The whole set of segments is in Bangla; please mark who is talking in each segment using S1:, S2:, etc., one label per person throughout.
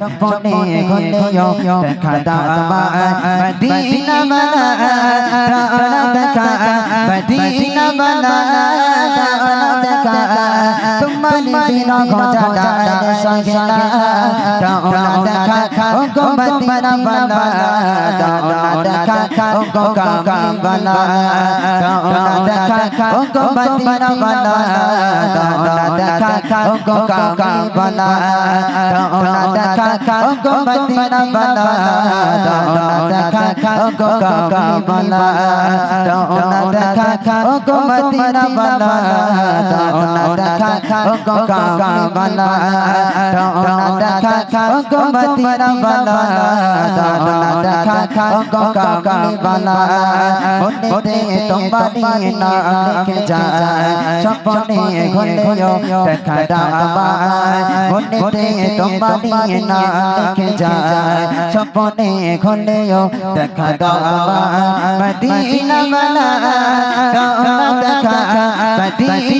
S1: স্বপনে হলেও দেখা আমায় মদিনা বালা প্রাণ দেখা মদিনা বালা প্রাণ দেখা তোমার বিনা খোঁজা ডাল সগলা প্রাণ দেখা ও গো মদিনা বালা প্রাণ দেখা ও গো কামলি বালা প্রাণ দেখা ও গো মদিনা বালা প্রাণ দেখা ও গো কামলি বালা প্রাণ দেখা ও গো মদিনা বালা প্রাণ দেখা ও গো কামলি বালা প্রাণ দেখা ও গো মদিনা বালা প্রাণ দেখা ও গো কামলি বালা প্রাণ দেখা ও গো মদিনা বালা প্রাণ দেখা ও গো কামলি বালা মনেতে তোমারি নাম লিখে যায়। স্বপ্নে ঘুরলেও দেখা দাও আমায় মনেতে তোমারি নাম লিখে যায়। দেখা মদিনা বালা দেখা মদিনা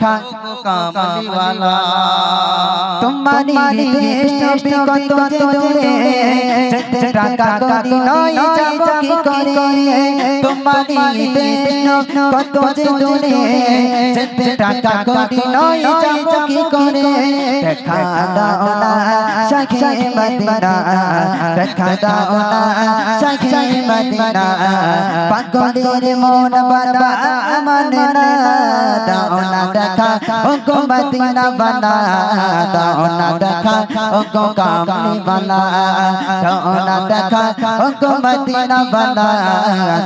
S1: দেখা
S2: কামলিওয়ালা
S1: তোমারি দেশ কত দূরে যেতে করি নয় যাব কি দেশ নবী কত যে দূরে, যেতে টাকা করি নয়, যাব কি করে? দেখা দাও না, সাখী মদিনা, দেখা দাও না, সাখী মদিনা। পাগলের মন বাদা মানে না দাও না দেখা ও গো মদিনা বানা দাও না দেখা ও গো কামলি বানা দাও না দেখা ও গো মদিনা বানা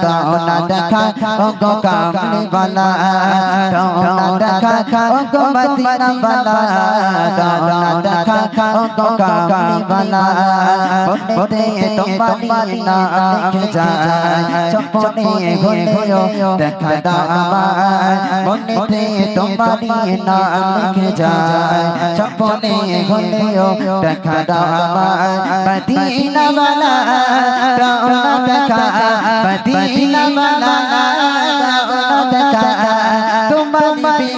S1: দাও দেখা ও গো কামলি বানা দাও না দেখা ও গো মদিনা বানা দাও না দেখা ও গো কামলি বানা বলতে না লিখে যায়। স্বপ্নে ঘুরলেও দেখা দাও আমায় মনেতে তোমারি না লিখে যায়। স্বপ্নে হলেও দেখা দাও আমায়। মদিনা বালা রওনা দেখা মদিনা বালা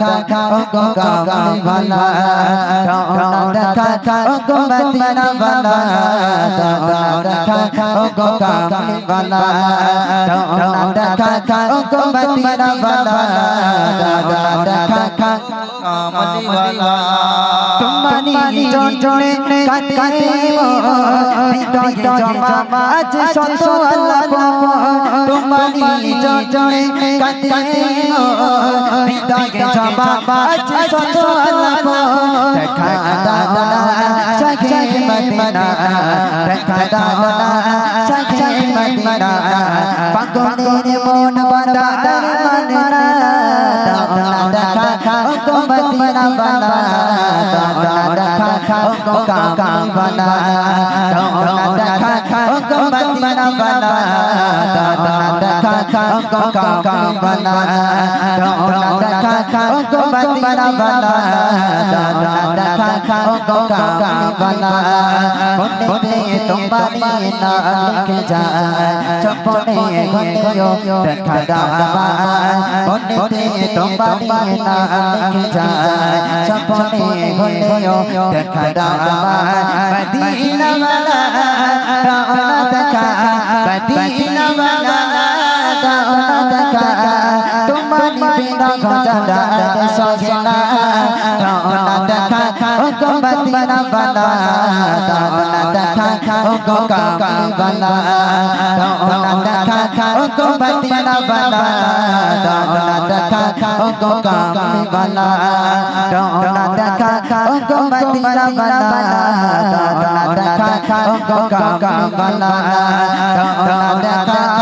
S1: দেখা গো মদিনা বালা রওনা দেখা গো মদিনা বালা রওনা দেখা গো কামলি বালা রওনা দেখা গো মদিনা বালা রওনা দেখা ও গো তোমারি জন্যে কাঁদে হৃদয়ে জমা আছে শত আল্লাহ তোমারি জন্যে কাঁদে হৃদয়ে জমা আছে শত আল্লাহ দেখা না সাখে মদিনা। দেখা না সাখে মদিনা। পাগলের মন বাঁধা মানে দেখা ও মদিনা দেখা ও গো কামলি বালা দাও না দেখা, ও মদিনা বালা দাও না দেখা, ও গো কামলি বালা দাও না দেখা, ও মদিনা বালা দাও গো কামলি মনেতে তোমারি না লিখে যায় স্বপ্নে ঘুরলেও দেখা আমায় মনেতে তোমারি না লিখে যায় স্বপ্নে ঘুরলেও দেখা আমায় মদিনা বালা রওনা দেখা মদিনা বালা রওনা দেখা ও গো কামলি বালা রওনা ও গো মদিনা বালা রওনা দেখা ও গো কামলি বালা রওনা দেখা ও গো মদিনা বালা রওনা দেখা ও গো কামলি বালা রওনা দেখা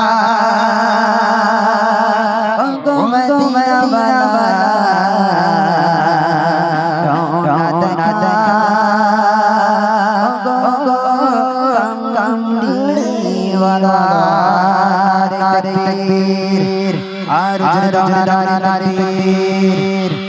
S1: কামলি বালা তাকবীর আর জোরে রওনা তাকবীর